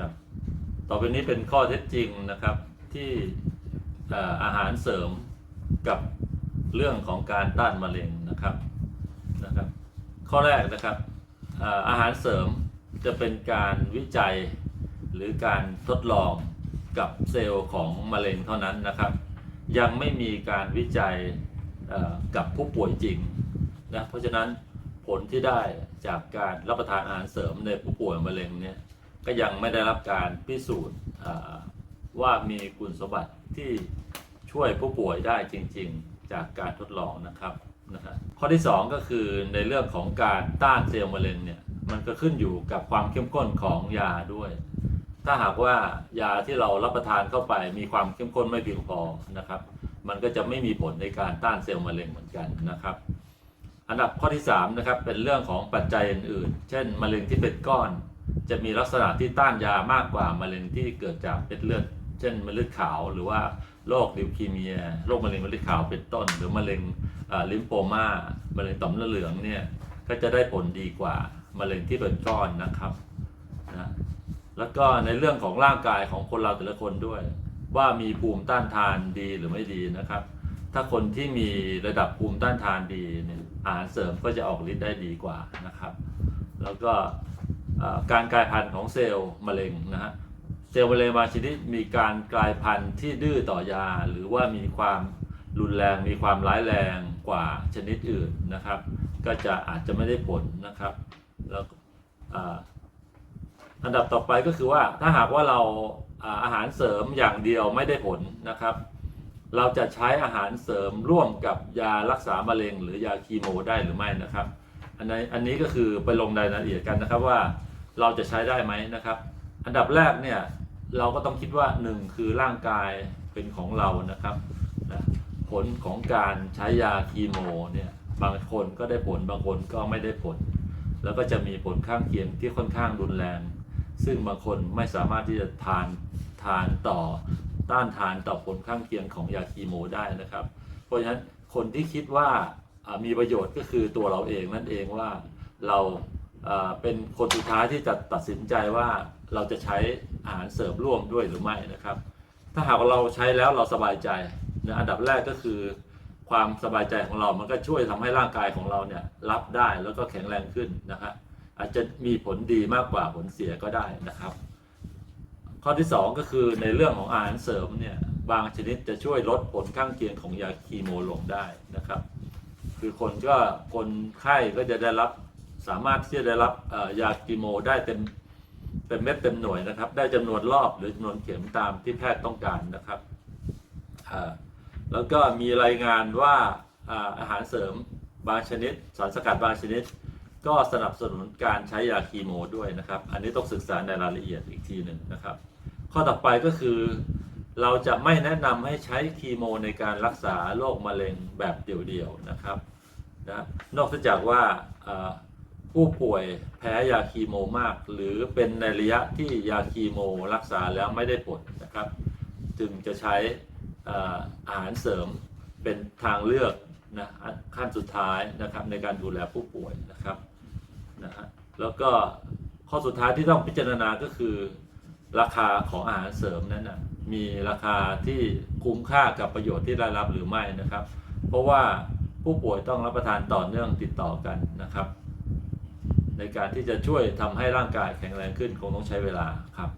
ครับต่อไปนี้เป็นข้อเท็จจริงนะครับที่อาหารเสริมกับเรื่องของการต้านมะเร็งนะครับนะครับ ข้อแรกนะครับอาหารเสริมจะเป็นการวิจัยหรือการทดลองกับเซลล์ของมะเร็งเท่านั้นนะครับ ยังไม่มีการวิจัยกับผู้ป่วยจริงนะเพราะฉะนั้นผลที่ได้จากการรับประทานอาหารเสริมในผู้ป่วยมะเร็งเนี่ย ก็ยังไม่ได้รับการพิสูจน์ว่ามีคุณสมบัติที่ช่วยผู้ป่วยได้จริง ๆ จากการทดลองนะครับนะฮะข้อที่ 2 ก็คือในเรื่องของการต้านเซลล์มะเร็งเนี่ยมันก็ขึ้นอยู่กับความเข้มข้นของยาด้วย ถ้าหากว่ายาที่เรารับประทานเข้าไปมีความเข้มข้นไม่เพียงพอนะครับ มันก็จะไม่มีผลในการต้านเซลล์มะเร็งเหมือนกันนะครับ อันดับข้อที่3นะครับเป็นเรื่องของปัจจัยอื่นๆ เช่น มะเร็งที่เป็นก้อน จะมีลักษณะที่ต้านยามากกว่ามะเร็งที่เกิดจากเม็ดเลือด เช่นมะเร็งขาวหรือว่าโรคลิวคีเมียโรคมะเร็งม็ดเลือดขาวเป็นต้น หรือมะเร็งลิมโฟมามะเร็งต่อมน้ำเหลืองเนี่ยก็จะได้ผลดีกว่ามะเร็งที่เป็นก้อนนะครับนะแล้วก็ในเรื่องของร่างกายของคนเราแต่ละคนด้วย ว่ามีภูมิต้านทานดีหรือไม่ดีนะครับ ถ้าคนที่มีระดับภูมิต้านทานดีเนี่ยอาหารเสริมก็จะออกฤทธิ์ได้ดีกว่านะครับ แล้วก็ การกลายพันธุ์ของเซลล์มะเร็งนะฮะเซลล์มะเร็งบางชนิดมีการกลายพันธุ์ที่ดื้อต่อยา หรือว่ามีความรุนแรงมีความร้ายแรงกว่าชนิดอื่นนะครับ ก็จะอาจจะไม่ได้ผลนะครับแล้วอันดับต่อไปก็คือว่าถ้าหากว่าเราอาอาหารเสริมอย่างเดียวไม่ได้ผลนะครับ เราจะใช้อาหารเสริมร่วมกับยารักษามะเร็ง หรือ ยาคีโมได้หรือไม่นะครับ อันนี้อันนี้ก็คือไปลงรายละเอียดกันนะครับว่า เราจะใช้ได้ไหมนะครับ อันดับแรกเนี่ยเราก็ต้องคิดว่าหนึ่งคือร่างกายเป็นของเรานะครับนะผลของการใช้ยาคีโมเนี่ยบางคนก็ได้ผลบางคนก็ไม่ได้ผล แล้วก็จะมีผลข้างเคียงที่ค่อนข้างรุนแรง ซึ่งบางคนไม่สามารถที่จะทานทานต่อต้านทานต่อผลข้างเคียงของยาคีโมได้นะครับ เพราะฉะนั้นคนที่คิดว่ามีประโยชน์ก็คือตัวเราเองนั่นเองว่าเรา เป็นคนสุดท้ายที่จะตัดสินใจว่าเราจะใช้อาหารเสริมร่วมด้วยหรือไม่นะครับ ถ้าหากเราใช้แล้วเราสบายใจนะอันดับแรกก็คือ ความสบายใจของเรา มันก็ช่วยทำให้ร่างกายของเราเนี่ยรับได้แล้วก็แข็งแรงขึ้นนะครับอาจจะมีผลดีมากกว่าผลเสียก็ได้นะครับ ข้อที่ 2 ก็คือในเรื่องของอาหารเสริมเนี่ยบางชนิดจะช่วยลดผลข้างเคียงของยาคีโมลงได้นะครับ คือคนก็คนไข้ก็จะได้รับ สามารถที่จะได้รับยาคีโมได้เต็มเต็มเม็ดเต็มหน่วยนะครับ ได้จำนวนรอบหรือจำนวนเข็มตามที่แพทย์ต้องการนะครับ แล้วก็มีรายงานว่าอาหารเสริมบางชนิด สารสกัดบางชนิด ก็สนับสนุนการใช้ยาคีโมด้วยนะครับ อันนี้ต้องศึกษาในรายละเอียดอีกทีหนึ่งนะครับ ข้อต่อไปก็คือเราจะไม่แนะนำให้ใช้คีโมในการรักษาโรคมะเร็งแบบเดี่ยวๆนะครับนะนอกจากว่าอ่อ ผู้ป่วยแพ้ยาคีโมมาก หรือเป็นในระยะที่ยาคีโมรักษาแล้วไม่ได้ผลนะครับ จึงจะใช้เอ่ออาหารเสริมเป็นทางเลือกนะขั้นสุดท้ายนะครับในการดูแลผู้ป่วยนะครับนะฮะแล้วก็ข้อสุดท้ายที่ต้องพิจารณาก็คือ ราคาของอาหารเสริมนั้นนะมีราคาที่คุ้มค่ากับประโยชน์ที่ได้รับหรือไม่นะครับ เพราะว่าผู้ป่วยต้องรับประทานต่อเนื่องติดต่อกันนะครับ ในการที่จะช่วยทำให้ร่างกายแข็งแรงขึ้นคงต้องใช้เวลาครับ